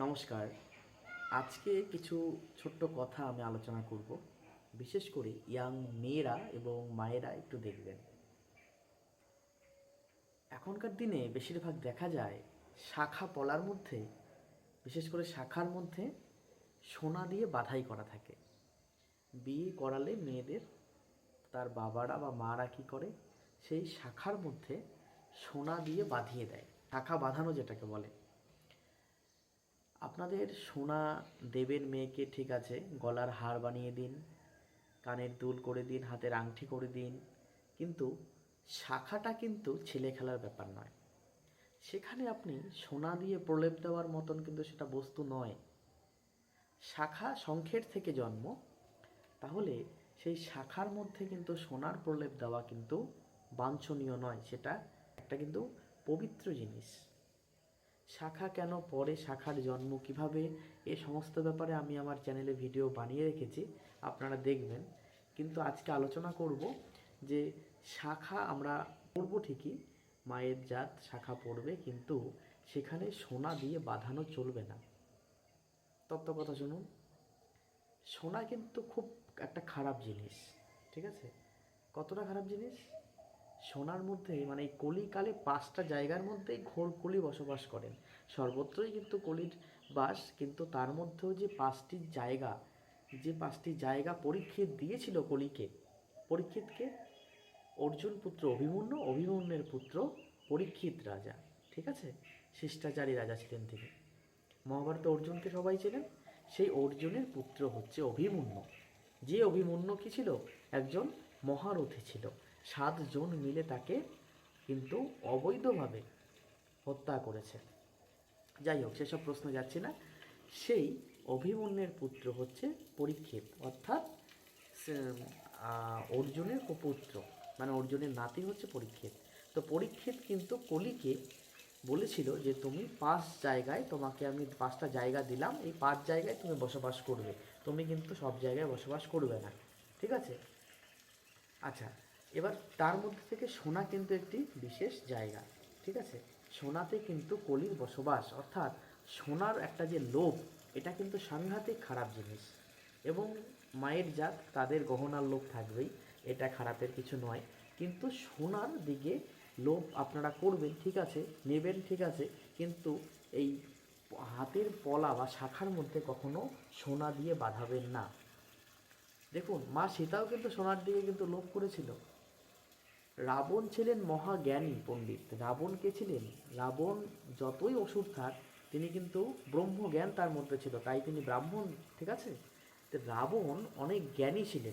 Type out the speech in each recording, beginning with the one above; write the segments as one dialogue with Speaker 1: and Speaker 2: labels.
Speaker 1: নমস্কার। আজকে কিছু ছোট্ট কথা আমি আলোচনা করব। বিশেষ করে ইয়াং মেয়েরা এবং মায়েরা একটু দেখবেন। এখনকার দিনে বেশিরভাগ দেখা যায় শাখা পলার মধ্যে, বিশেষ করে শাখার মধ্যে সোনা দিয়ে বাধাই করা থাকে। বিয়ে করালে মেয়েদের, তার বাবারা বা মারা কি করে? সেই শাখার মধ্যে সোনা দিয়ে বাঁধিয়ে দেয়। শাখা বাঁধানো যেটাকে বলে। আপনাদের সোনা দেবেন মেয়েকে ঠিক আছে, গলার হার বানিয়ে দিন, কানের দুল করে দিন, হাতের আংটি করে দিন, কিন্তু শাখাটা কিন্তু ছেলে খেলার ব্যাপার নয়। সেখানে আপনি সোনা দিয়ে প্রলেপ দেওয়ার মতন কিন্তু সেটা বস্তু নয়। শাখা সংখ্যের থেকে জন্ম, তাহলে সেই শাখার মধ্যে কিন্তু সোনার প্রলেপ দেওয়া কিন্তু বাঞ্ছনীয় নয়, সেটা একটা কিন্তু পবিত্র জিনিস। শাখা কেন পরে শাখার জন্ম কীভাবে? এ সমস্ত ব্যাপারে আমি আমার চ্যানেলে ভিডিও বানিয়ে রেখেছি, আপনারা দেখবেন। কিন্তু আজকে আলোচনা করব যে শাখা আমরা পড়ব ঠিকই, মায়ের জাত শাখা পড়বে, কিন্তু সেখানে সোনা দিয়ে বাঁধানো চলবে না। তত্ত্ব কথা শুনুন। সোনা কিন্তু খুব একটা খারাপ জিনিস, ঠিক আছে? কতটা খারাপ জিনিস? সোনার মধ্যে মানে এই কলিকালে পাঁচটা জায়গার মধ্যেই ঘোর কলি বসবাস করেন। সর্বত্রই কিন্তু কলির বাস, কিন্তু তার মধ্যেও যে পাঁচটি জায়গা, যে পাঁচটি জায়গা পরীক্ষিত দিয়েছিল কলিকে পরীক্ষিতকে অর্জুন পুত্র অভিমন্যু, অভিমন্যের পুত্র পরীক্ষিত রাজা, ঠিক আছে? শিষ্টাচারী রাজা ছিলেন তিনি। মহাভারতে অর্জুনকে সবাই ছিলেন সেই অর্জুনের পুত্র হচ্ছে অভিমন্যু। যে অভিমন্যু কি ছিল? একজন মহারথী ছিল। সাতজন মিলে তাকে কিন্তু অবৈধভাবে হত্যা করেছে। যাই হোক, সেসব প্রশ্ন যাচ্ছি না। সেই অভিমন্যের পুত্র হচ্ছে পরীক্ষিত, অর্থাৎ অর্জুনের পুত্র মানে অর্জুনের নাতি হচ্ছে পরীক্ষিত। তো পরীক্ষিত কিন্তু কলিকে বলেছিল যে, তুমি পাঁচ জায়গায় তোমাকে আমি পাঁচটা জায়গা দিলাম। এই পাঁচ জায়গায় তুমি বসবাস করবে। তুমি কিন্তু সব জায়গায় বসবাস করবে না। ঠিক আছে? আচ্ছা এবার তার মধ্যে থেকে সোনা কিন্তু একটি বিশেষ জায়গা, ঠিক আছে? সোনাতে কিন্তু কলির বসবাস, অর্থাৎ সোনার একটা যে লোভ, এটা কিন্তু সাংঘাতিক খারাপ জিনিস। এবং মায়ের জাত, তাদের গহনার লোভ থাকবেই, এটা খারাপের কিছু নয়। কিন্তু সোনার দিকে লোভ আপনারা করবেন, ঠিক আছে? নেবেন, ঠিক আছে? কিন্তু এই হাতের পলা বা শাখার মধ্যে কখনো সোনা দিয়ে বাঁধাবেন না। দেখুন, মা সীতাও কিন্তু সোনার দিকে কিন্তু লোভ করেছিল। রাবণ ছিলেন মহাজ্ঞানী পণ্ডিত। রাবণ কে ছিলেন? রাবণ যতই অসুর থাক, তিনি কিন্তু ব্রহ্মজ্ঞান তার মধ্যে ছিল। তাই তিনি ব্রাহ্মণ, ঠিক আছে? তো রাবণ অনেক জ্ঞানী ছিলেন।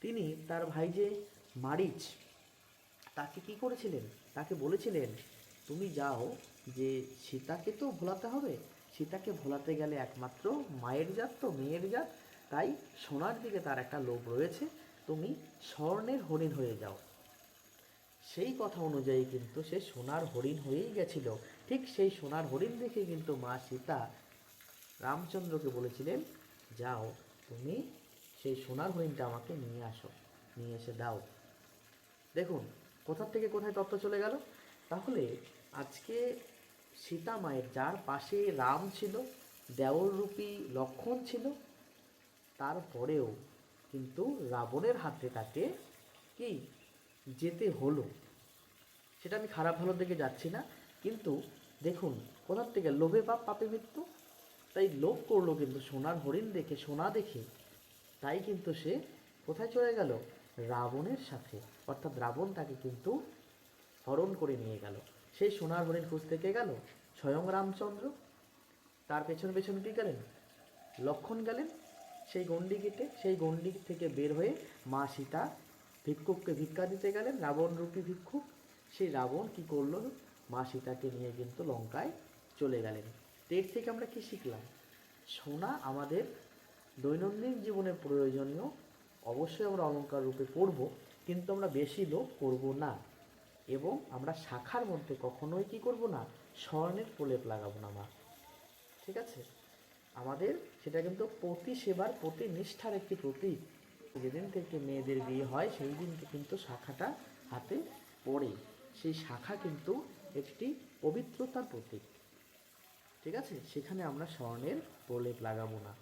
Speaker 1: তিনি তার ভাই যে মারিচ, তাকে কি করেছিলেন? তাকে বলেছিলেন, তুমি যাও যে সীতাকে তো ভোলাতে হবে। সীতাকে ভোলাতে গেলে একমাত্র মায়ের জাত তো মেয়ের জাত। তাই সোনার দিকে তার একটা লোভ রয়েছে। তুমি স্বর্ণের হরিণ হয়ে যাও। সেই কথা অনুযায়ী কিন্তু সে সোনার হরিণ হয়েই গেছিল। ঠিক সেই সোনার হরিণ দেখে কিন্তু মা সীতা রামচন্দ্রকে বলেছিলেন, যাও, তুমি সেই সোনার হরিণটা আমাকে নিয়ে আসো, নিয়ে এসে দাও। দেখুন, কোথার থেকে কোথায় তত্ত্ব চলে গেল? তাহলে আজকে সীতা মায়ের যার পাশে রাম ছিল, দেওররূপী লক্ষণ ছিল, তারপরেও কিন্তু রাবণের হাতে তাকে কি যেতে হলো। সেটা আমি খারাপ ভালোর দিকে যাচ্ছি না, কিন্তু দেখুন, কোথার থেকে লোভে পাপ, পাপে মৃত্যু? তাই লোভ করল কিন্তু সোনার হরিণ দেখে, সোনা দেখে। তাই কিন্তু সে কোথায় চলে গেল? রাবণের সাথে। অর্থাৎ রাবণ তাকে কিন্তু হরণ করে নিয়ে গেল। সেই সোনার হরিণ খুঁজতে কে গেল? স্বয়ং রামচন্দ্র। তার পেছন পেছন কি গেলেন? লক্ষণ গেলেন। সেই গণ্ডি কেটে, সেই গণ্ডি থেকে বের হয়ে মা সীতা ভিক্ষুককে ভিক্ষা দিতে গেলেন, রাবণ রূপী ভিক্ষুক। সেই রাবণ কি করল? মা সীতাকে নিয়ে কিন্তু লঙ্কায় চলে গেলেন। তো এর থেকে আমরা কি শিখলাম? সোনা আমাদের দৈনন্দিন জীবনে প্রয়োজনীয়। অবশ্যই আমরা অলঙ্কার রূপে পড়ব কিন্তু আমরা বেশি লোভ করব না। এবং আমরা শাখার মধ্যে কখনোই কি করব না? স্বর্ণের প্রলেপ লাগাবো না, মা। ঠিক আছে? আমাদের সেটা কিন্তু প্রতি সেবার প্রতি নিষ্ঠার একটি প্রতীক। যেদিন থেকে মেয়েদের বিয়ে হয়, সেই দিনকে কিন্তু শাখাটা হাতে পড়ে। সেই শাখা কিন্তু একটি পবিত্রতার প্রতীক। ঠিক আছে? সেখানে আমরা স্বর্ণের প্রলেপ লাগাবো না।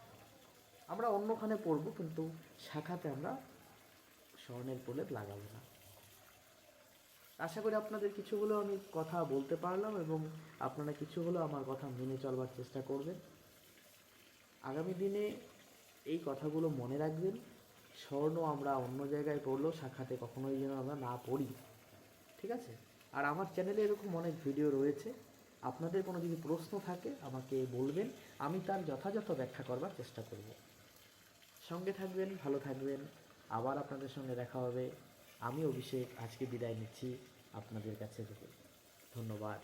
Speaker 1: আমরা অন্যখানে পড়ব, কিন্তু শাখাতে আমরা স্বর্ণের প্রলেপ লাগাবো না। আশা করি আপনাদের কিছু হলেও আমি কথা বলতে পারলাম এবং আপনারা কিছু হলেও আমার কথা মেনে চলবার চেষ্টা করবেন। আগামী দিনে এই কথাগুলো মনে রাখবেন। স্বর্ণ আমরা অন্য জায়গায় পড়লেও শাখাতে কখনোই যেন আমরা না পড়ি। ঠিক আছে? আর আমার চ্যানেলে এরকম অনেক ভিডিও রয়েছে। আপনাদের কোনো যদি প্রশ্ন থাকে, আমাকে বলবেন। আমি তার যথাযথ ব্যাখ্যা করবার চেষ্টা করব। সঙ্গে থাকবেন, ভালো থাকবেন। আবার আপনাদের সঙ্গে দেখা হবে। আমি অভিষেক, আজকে বিদায় নিচ্ছি আপনাদের কাছে থেকে। ধন্যবাদ।